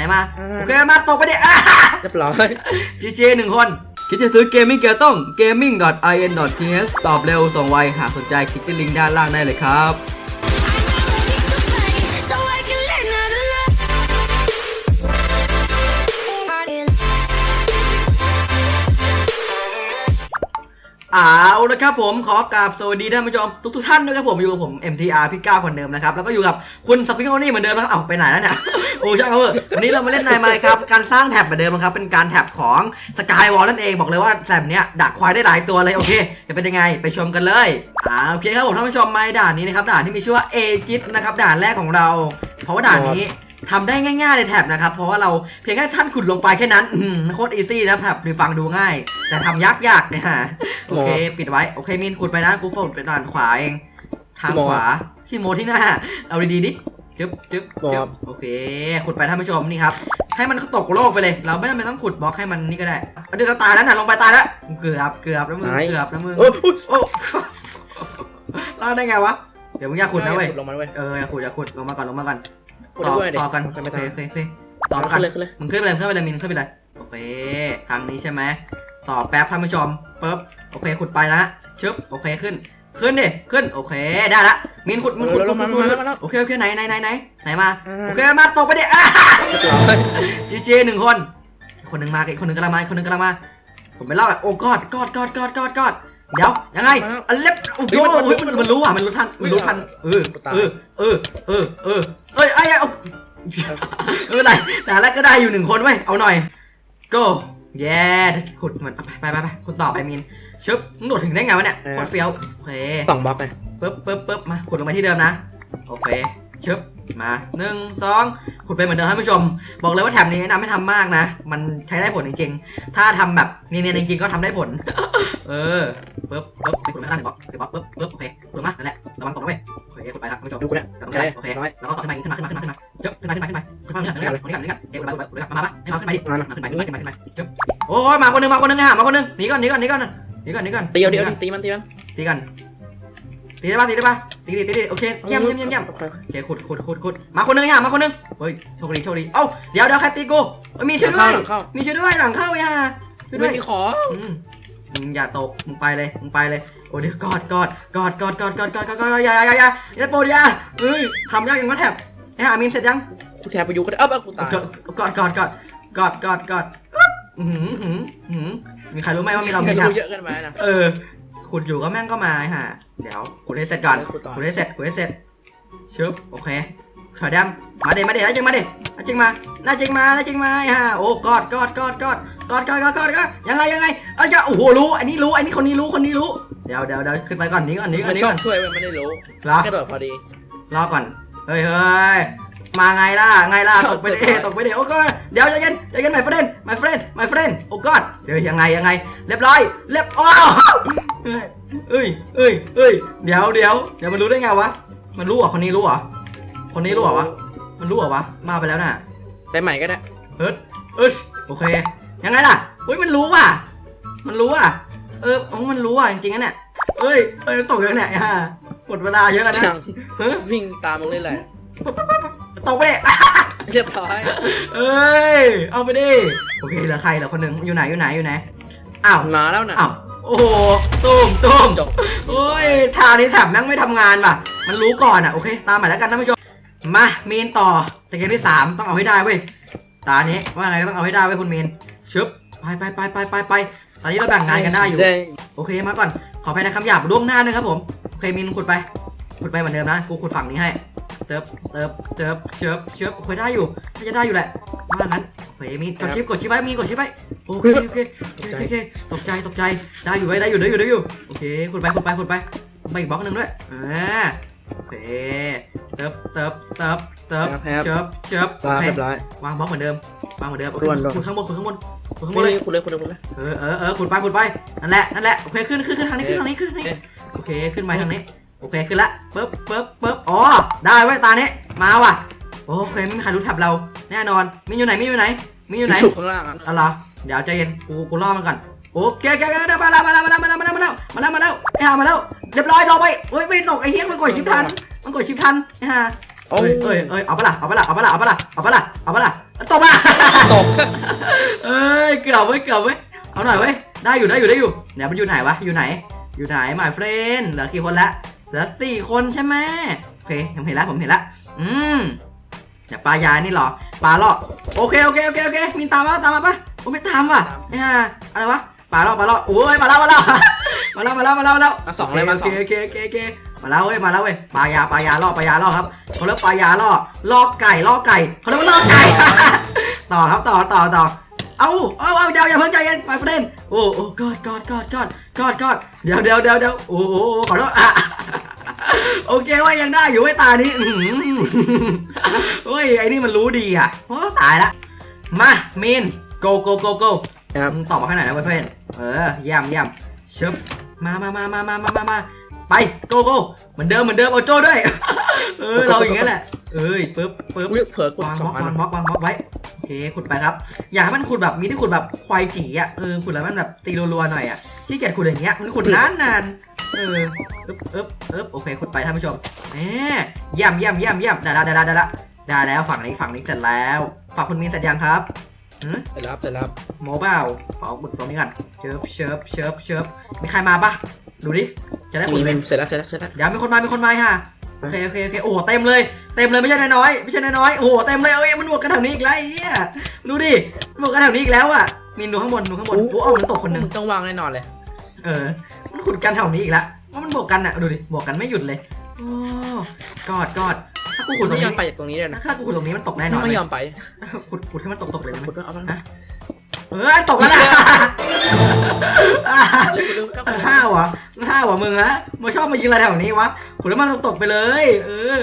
นมา โอเคมาตกไปดิอะเรียบร้อยจีเจหนึ่งคน คิดจะซื้อเกมมิ่งเกียร์ต้อง gaming.in.ts ตอบเร็วส่งไว หากสนใจคลิกที่ลิงก์ด้านล่างได้เลยครับ เอาละครับผมขอกราบสวัสดีท่านผู้ชมทุกทุกท่านด้วยครับผมอยู่กับผม MTR พี่ก้าวคนเดิมนะครับแล้วก็อยู่กับคุณสักพิงโอนี่เหมือนเดิมนะครับเอ้าไปไหนแล้วเนี่ยโอ้ช่างเขาเถอะวันนี้เรามาเล่นนายไมค์ครับการสร้างแท็บเหมือนเดิมนะครับเป็นการแท็บของสกายวอลนั่นเองบอกเลยว่าแท็บเนี้ยดักควายได้หลายตัวเลยโอเคจะเป็นยังไงไปชมกันเลยอ่าโอเคครับผมท่านผู้ชมไมค์ด่านนี้นะครับด่านที่มีชื่อว่าเอจิตนะครับด่านแรกของเรา เพราะว่าด่านนี้ ทำได้ง่ายๆเลยแท็บนะครับ เพราะว่าเราเพียงแค่ท่านขุดลงไปแค่นั้นอืมโคตรอีซี่นะแท็บดูฟังดูง่าย แต่ทำยากๆเนี่ยฮะโอเค ปิดไว้ โอเคมีนขุดไปนะกูโฟดไปด้านขวาเองทางขวาที่โมที่หน้า เอาดีๆดิจึ๊บจึ๊บจึ๊บโอเค ขุดไปท่านผู้ชมนี่ครับ ให้มันตกโลกไปเลย เราไม่จำเป็นต้องขุดบล็อกให้มันนี่ก็ได้เอาเดี๋ยวเราตายแล้วน่ะลงไปตายแล้วเกือบเกือบแล้วมึงเกือบแล้วมึงโอ้ยอุ๊ยโอ้รอดได้ไงวะเดี๋ยวมึงอย่าขุดนะเว้ยลงมาด้วยเอออย่าขุดอย่าขุดลงมาก่อนลงมาก่อนขุ ดต่อด้วยดิต่อกันไปโอไม่เคทันโอเคโอเคต่อไปกัขึ้นนเลยขึ้นเลย มึงขึ้นไปเลยขึ้นไปเลยมินขึ้นไปเลยโอเคทางนี้ใช่ไหมต่อแป๊บท่านผู้ชมปึ๊บโอเคขุดไปนะชึบโอเคขึ้น ขึ้นดิขึ้นโอเคได้ละมินขุดมินขุดขุดขุดขุดโอเคโอเคไหนไหนไหนไหนไหนมาโอเคมาตกไปดิอะเรียบร้อยจีเจหนึ่งคน คนหนึ่งมาอีกคนหนึ่งกำลังมาอีกคนหนึ่งกำลังมาผมไปเล่าอะโอ้กอดกอดกอดกอดกอดกอด เดี๋ยวยังไงอันเล็บโอ้โหมันมันรู้อะมันรู้ทันมันรู้ทันเออเออเออเออเออเอ้ยไอ้เอาไม่เป็นไรแต่แรกก็ได้อยู่หนึ่งคนเว้ยเอาหน่อย go แย่ขุดเหมือนไปไปไปไปคุณต่อไปมินชึบมึงโดดถึงได้ไงวะเนี่ยโคตรเฟี้ยวโอเคสองบล็อกไงปึ๊บปึ๊บปึ๊บมาขุดลงไปที่เดิมนะโอเค ชึบมาหนึ่งสองขุดไปเหมือนเดิมท่านผู้ชม บอกเลยว่าแถบนี้แนะนำให้ทำมากนะ มันใช้ได้ผลจริงๆ ถ้าทำแบบเนียนๆจริงๆก็ทำได้ผล เออปึ๊บปึ๊บไปขุดมาด้านหนึ่งบล็อกหนึ่งบล็อกปึ๊บปึ๊บโอเคขุดมานั่นแหละระวังตกนะเว้ยโอเคขุดไปครับท่านผู้ชมดูกูเนี่ยโอโอเคเคโอเคร้อยแล้วก็ต่อขึ้นมาอีกขึ้นมาขึ้นมาขึ้นมาขึ้นมาเจ๊บขึ้นมาขึ้นมาขึ้นมาขึ้นมาขึ้นมาขึ้นมาขึ้นมาขึ้นมาขึ้นมาขึ้นมามาปะให้มาขึ้นมาดิมาขึ้นมาขึ้นมาขึ้นมาขึ้นมาเจ๊บโอ้ยมาคนหนึงมาคนหนึงฮะมาคนหนึงหนีก่อนหนีก่อนหนีก่อนหนีก่อนหนีก่อนตีเอาเดียวตีมันตีมันตีกัน ตีได้ปะตีได้ปะตีดิตีดิโอเคเยี่ยมเยี่ยมเยี่ยมเยี่ยมโอเคโอเคขุดขุดขุดขุดมาคนหนึงฮะมาคนหนึงเฮ้ยโชคดีโชคดีเอ้าเดี๋ยวเดี๋ยวใครตีกูเอ้ยมีช่วยด้วยหลังเข้ามีช่วยด้วยหลังเข้าไอ้ห่าช่วยด้ไม่วยมีของอืมมึงอย่าตกมึงไปเลยมึงไปเลยโอ้เดี๋ยวกอดกอดกอดกอดกอดกอดกอดกอดกอดอย่าอย่าอย่าอย่าอย่าโปรดอย่าเฮ้ยทำยากอย่างว่าแถบไอ้ห่ามีนเสร็จยังกูแทบไปอยู่ก็ได้เอ้ากูตายกอดกอดกอดกอดกอดกอดกอดอึ๊บอื้อหือหือหือมีใครรู้ไหมว่ามีเรามีแค่แถบรู้เยอะเกินไปนะเออ ขุดอยู่ก็แม่งก็มาไอ้ห่าเดี๋ยวขุดให้เสร็จก่อนขุดต่อ ขุดให้เสร็จขุดให้เสร็จชึบโอเคขอดำมาเดมาเดน่าจริงมาเดน่าจริงมาน่าจริงมาน่าจริงมาไอ้ห่าโอ้กอดกอดกอดกอดกอดกอดกอดกอดกอดยังไงยังไงเอ้ยจะโอ้โหรู้อันนี้รู้อันนี้คนนี้รู้คนนี้รู้เดี๋ยวเดี๋ยวเดี๋ยวขึ้นไปก่อนหนี้ก่อนหนี้ก่อมันนหนี้ชอก่บอนช่วยมันไม่ได้รู้รอกระโดดพอดีรอก่อนเฮ้ยเฮ้ย มาไงล่ะไงล่ะตกไปเด้ตกไปเด้โอ้ก็เดี๋ยวใจเย็นใจเย็น my friend my friend my friend โอ้ก็เดี๋ยวยังไงยังไง เรียบร้อยเรียบอ้าวเอ้ยเอ้ยเอ้ยเอ้ยเดี๋ยวเดี๋ยวเดี๋ยวมันรู้ได้ไงวะมันรู้เหรอคนนี้รู้เหรอคนนี้รู้เหรอวะมันรู้เหรอวะมาไปแล้วน่ะไปใหม่ก็ได้เอิร์ดเอิร์ดโอเคยังไงล่ะเฮ้ยมันรู้ว่ะ มันรู้ว่ะ เออโอ้มันรู้ว่ะจริงๆนะเนี่ยเอ้ยเอ้ยตกยังไงฮะหมดเวลาเยอะแล้วนะช่างเฮ้ยวิ่งตามมึงเลยแหละ ตกไปเลยเรียบร้อยเอ้ย เอาไปดิ โอเคเหลือใครเหลือคนหนึ่งอยู่ไหนอยู่ไหนอยู่ไหน อ้าว มาแล้วน่ะอ้าว โอ้โหตุ้มตุ้มจบโอ้ยทานี้แถบแม่งไม่ทำงานว่ะ มันรู้ก่อนอะ โอเค ตามใหม่แล้วกันท่านผู้ชม มามีนต่อ แต่เกมที่สามต้องเอาให้ได้เว้ย ตานี้ว่าไงก็ต้องเอาให้ได้เว้ยคุณมีนชึบ ไปไปไปไปไปไปตอนนี้เราแบ่งงานกันได้อยู่ โอเคมาก่อน ขอภายในคำหยาบล่วงหน้าด้วยครับผม โอเคมินขุดไป ขุดไปเหมือนเดิมนะ กูขุดฝั่งนี้ให้ เติบเติบเติบเชิบเชิบโอเคได้อยู่น่าจะได้อยู่แหละว่างั้นโอเคมีกดชิปกดชิปไว้มีกดชิปไว้โอเคโอเคโอเคโอเคโอเคตกใจตกใจได้อยู่ไว้ได้อยู่ได้อยู่ได้อยู่โอเคขุดไปขุดไปขุดไปไปอีกบล็อกหนึ่งด้วยอ่าโอเคเติบเติบเติบเติบเชิบเชิบโอลาเคเรียบร้อยวางบล็อกเหมือนเดิมวางเหมือนเดิมโอเคด่วนๆขุดข้างบนขุดข้างบนขุดข้างบไม่นเลยคุณเลยคุณเลยคุณเลยเออเออเออขุดไปขุดไปนั่นแหละนั่นแหละโอเคขึ้นขึ้นขึ้นทางนี้ขึ้นทางนี้ขึ้นทางนี้เอ๊ะโอเคขึ้นไปทางนี้ โอเคขึ้นละปึ๊บปึ๊บปึ๊บอ๋อได้ไว้ยตานี้มาว่ะโอเคไม่มีใครรู้แท็บเราแน่นอนมีอยู่ไหนมีอยู่ไหนมีอยู่ไหนอยู่ข้างล่างอะเอาเหรอเดี๋ยวใจเย็นกูกูล่อมันก่อนโอเคโอเคโอเคได้มาแล้วมาแล้วมาแล้วมาแล้วมาแล้วมาแล้วมาแล้วมาแล้วไอ้ห่ามาแล้วเรียบร้อยรอไปเฮ้ยไม่ตกไอ้เหี้ยมันกดชิปทันมันกดชิปทันไอ้ห่าโอ้เอ้ยเอ้ยเอ้ยเอาปะล่ะเอาปะล่ะเอาปะล่ะเอาปะล่ะเอาปะล่ะเอาปะล่ะตบอะตกเอ้ยเกือบเว้ยเกือบเว้ยเอาหน่อยเว้ยได้อยู่ได้อยู่ได้อยู่เดี๋ยวมันอยู่ไหนวะอยู่ไหน อยู่ไหนหมายเฟรนเหลือกี่คนละ เหลือสี่คนใช่ไหมโอเคผมเห็นแล้วผมเห็นแล้วอืมเดี๋ยวปลายายนี่เหรอปลาล่อโอเคโอเคโอเคโอเคมีตามมาตามมาปะโอ้ไม่ตามว่ะเนี่ยอะไรวะปลาล่อปลาล่อโอ้ยมาแล้วมาแล้วมาแล้วมาแล้วมาแล้วมาแล้วมาสองเลยมาสโอองเคโอเคโอเคโอเคมาแล้วเว้ยมาแล้วเว้ยปลายาปลายาล่อปลายาล่อครับเขาเรียกปลายาล่อล่อไก่ล่อไก่เขาเรียกว่าล่อไก่ต่อครับต่อต่อต่อเอาเอาเอาเดี๋ยวอย่าเพิ่งใจเย็นไปเฟรนโอ้โอ้กอดกอดกอดกอดกอดกอดเดี๋ยวเดี๋ยวเดี๋ยวเดี๋ยวโอ้โอ้โอ้ขอโทษอะ โอเคว่ายังได้อยู่ไว้ยตานี้อื้อหือเฮ้ยไอ้นี่มันรู้ดีอะโอ้ตายละมามิน go go go go ครับมึงตอบมาแค่ไหนนะเพื่อนๆเออเยี่ยมเยี่ยมเชิบมามามามามามามามาไป go go เหมือนเดิมเหมือนเดิมเอาโจ้ด้วย เออเราอย่างนี้แหละเอ้ยปึ๊บปึ๊บอุ้ยเผลอกดวางสบอล็งอกอัวานงบล็อกวางบล็อกไว้โอ เคขุดไปครับ อยากให้มันขุดแบบมีที่ขุดแบบควายจีอะเออขุดแล้วมันแบบตีรัวๆหน่อยอะที่เกียจขุดอย่างเงี้ยมันขุดนานนานๆเอออึ๊บอึ๊บอึ๊บโอเคขุดไปท่านผู้ชมแหมเยี่ยมเยี่ยมเยี่ยมเยี่ยมได้แล้วได้แล้วได้แล้วได้แล้วฝั่งนี้ฝั่งนี้เสร็จแล้วฝั่งคุณมีนเสร็จยังครับหืมเสร็จแล้วเสร็จแล้วโมเบลขอบุดโซนนี้ก่อนเชิบเชิบเชิบเชิบมีใครมาปะดูดิ จะได้ขุมีดเลยเสร็จแล้วเสร็จแล้วเสร็จแล้วเดี๋ยวมีคนมา มีคนมาค่ะ โอเคโอเคโอเคโอ้โหเต็มเลยเต็มเลยไม่ใช่น้อยๆไม่ใช่น้อยๆโอ้โหเต็มเลยเอ้ยมันบวกกันแถวนี้อีกแล้วไอ้เหี้ยดูดิบวกกันแถวนี้อีกแล้วอะมีนดูข้างบนดูข้างบนโอ้เอามันตกคนหนึ่งต้องวางแน่นอนเลย เออ มันขุดกันแถวนี้อีกแล้วว่ามันบวกกันอะดูดิบวกกันไม่หยุดเลยโอ้กอดกอดถ้ากูขุดตรไม่งยอนี้มไปจากตรงนี้เลยนะถ้ากูขุดตรงนี้มันตกแน่นอนไม่เลยยอมไปขุดขุดให้มันตกตกๆเลยนะขุดด้วยเอามันฮะ เออตกแล้วนะเร็วเร็วก็ห้าวะห้าวะมึงฮะมาชอบมายิงอะไรแถวนี้วะขุดแล้วมันตกไปเลย เออ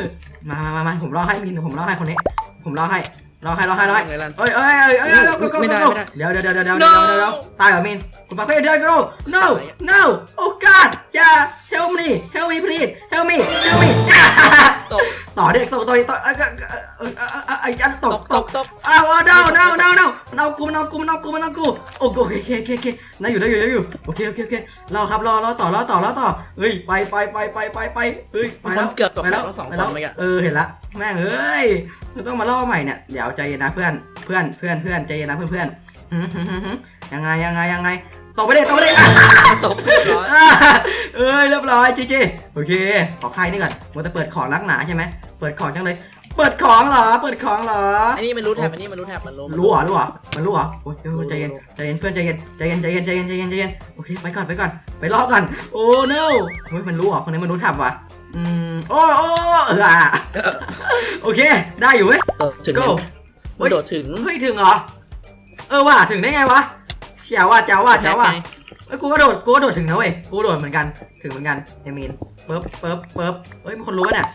มามามามาผมรอให้มินผมรอให้คนนี้ ผมรอให้ รอให้รอให้รอให้ไงล่ะเอ้ยเอ้ยเอ้ยเอ้ยเอ้ยก็ก็ไม่ได้ก็ไม่ได้เดี๋ยวเดี๋ยวเดี๋ยวเดี๋ยวเดี๋ยวเดี๋ยวเดี๋ยวตายเหรอมินคุณปาเฟ่เดี๋ยว go no no oh god อย่า help me help me please help me help me ตกต่อเด็กต่อต่อต่อเอ้ยเอ้ยเอ้ยเอ้ยเอ้ยไอ้อันตตกกตตกกตกอ้าวอ้าว no no no no มันเอากูมันเอากูมันเอากูมันเอากูโอเคโอเคโอเคโอเคโอเคได้อยู่ได้อยู่ได้อยู่โอเคโอเคโอเครอครับรอรอต่อรอต่อรอต่อเฮ้ยไปไปไปไปไปไปเฮ้ยไปแล้วเกือบตกไปแล้วทั้งสองไปคแล้วนเมื่อกี้เออเห็นละ แม่งเอ้ยเราต้องมาล่อใหม่เนี่ยเดี๋ยวใจเย็นนะเพื่อนเพื่อนเพื่อนเพื่อนใจเย็นนะเพื่อนเพื่อนหืมหืมหืมหืมยังไงยังไงยังไงตกไปเลยตกไปเลยตกเรียบร้อยอ่าเอ้ยเรียบร้อยจีจีโอเค ขอใครนี่ก่อนมันจะเปิดของลักหนาใช่ไหมเปิดของจังเลย เปิดของเหรอ เปิดของเหรอ อันนี้มันรู้แท็บอันนี้มันรู้แท็บมันรู้รู้เหรอรู้เหรอมันรู้เหรอโอ้ยเดี๋ยวใจเย็นใจเย็นเพื่อนใจเย็นใจเย็นใจเย็นใจเย็นใจเย็นใจเย็นโอเคไปก่อนไปก่อนไปรอก่อนโอ้ no เฮ้ยมันรู้เหรอคนนี้มันรู้ทับวะอืมโอ้โอ้เอออะโอเค ได้อยู่เว้ย โดดถึง go มันโดดถึงเฮ้ยถึงเหรอเออว่ะถึงได้ไงวะเฉียวว่ะเจ้าว่ะเจ้าว่ะไง เอ้ยกูก็โดดกูก็โดดถึงนะเว้ยกูก็โดดเหมือนกันถึงเหมือนกันเอมีนเปิ๊บเปิ๊บเปิ๊บเฮ้ยมีคนรู้ปะเนี่ย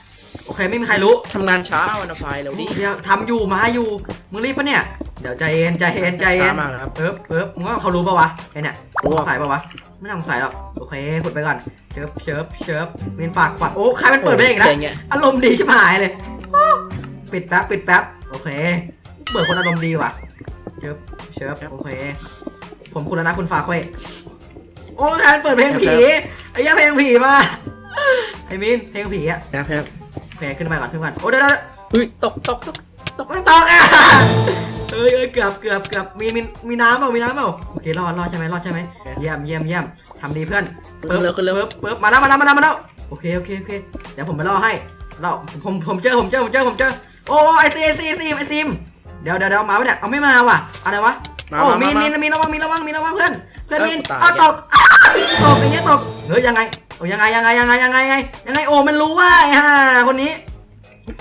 โอเคไม่มีใครรู้ทำงานช้าวันไฟเร็วดิเดี๋ยวทำอยู่มาอยู่มึงรีบปะเนี่ยเดี๋ยวใจเย็นใจเย็นใจเย็ช้านมากนะครับ เปิ๊บเปิ๊บมึงว่าเขารู้ปะวะไอเนี่ยรู้สอะ งสัยปะวะไม่ต้องสงสัยหรอกโอเคขุดไปก่อนเชิบเชิบเชิบมีนฝากฝากโอ้ใครมันเปิดเพลงอีกแล้ว จ๋งเงี้ยอารมณ์ดีชิบหายเลยโอ้ปิดแป๊บปิดแป๊บโอเคเปิดคนอารมณ์ดีว่ะเชิบเชิบโอเค ผมคุณแล้วนะคุณฝากไว้โอ้ใครมันเปิดเพลงผีไอ้เหี้ยเพลงผีมาไอ้มินเพลงผีอะนะครับโอเคขึ้นมาก่อนขึ้นมาก่อนโอ้เดี๋ยวเดี๋ยวเฮ้ยตกตกตกไม่ตอกอะเอ้ยเอ้ยเกือบเกือบเกือบมีมีมีน้ำเปล่ามีน้ำเปล่าโอเครอดรอดใช่ไหมรอดใช่ไหมเยี่ยมเยี่ยมเยี่ยมทำดีเพื่อนขึ้นเร็วขึ้นเร็วปึ๊บปึ๊บมาแล้วมาแล้วมาแล้วมาแล้วโอเคโอเคโอเคเดี๋ยวผมไปรอให้รอผมผมเจอผมเจอผมเจอผมเจอโอ้ไอซีไอซีไอซีไอซีมเดี๋ยวเดี๋ยวเดี๋ยวมาปะเนี่ยเอาไม่มาว่ะอะไรวะมาโอ้มามีมานมีนมีนระวังมีนระวังมีนระวังเพื่อนเพื่อนเอ้มียนตายอ้าวตก ตกไอ้เหี้ยตกเฮ้ยยังไงโอ้ยังไงยังไงยังไงยังไงยังไงยังไงโอ้มันรู้ว่าไอ้ห่าคนนี้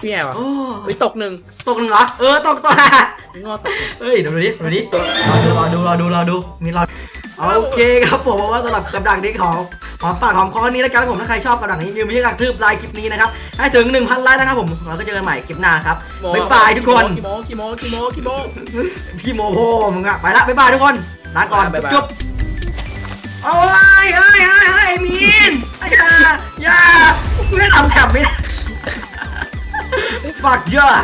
พี่แอวอะโอ้เฮ้ยตกหนึ่งตกหนึ่งเหรอเออตกตกงอตกเฮ้ยเดี๋ยวดูดิดูดิรอดูรอดูรอดูรอดูมีรอโอเคครับผมบอกว่าสำหรับกับดักนี้ของหอมปากหอมคอนี้แล้วกันผมถ้าใครชอบกับดักนี้ยืมไม่ใช่กักทืบไลค์คลิปนี้นะครับให้ถึง 1,000ไลค์นะครับผมเราก็เจอกันใหม่คลิปหน้าครับบ๊ายบายทุกคนกี่โมกี่โมกี่โมกี่โมพี่โมโพมึงอะไปละบ๊ายบายทุกคนลาก่อนบ๊ เอาไล่เอ้ยเอ้ยเอ้ยมีนอย่าอย่าไม่ทำแถบไม่ได้ fuck yeah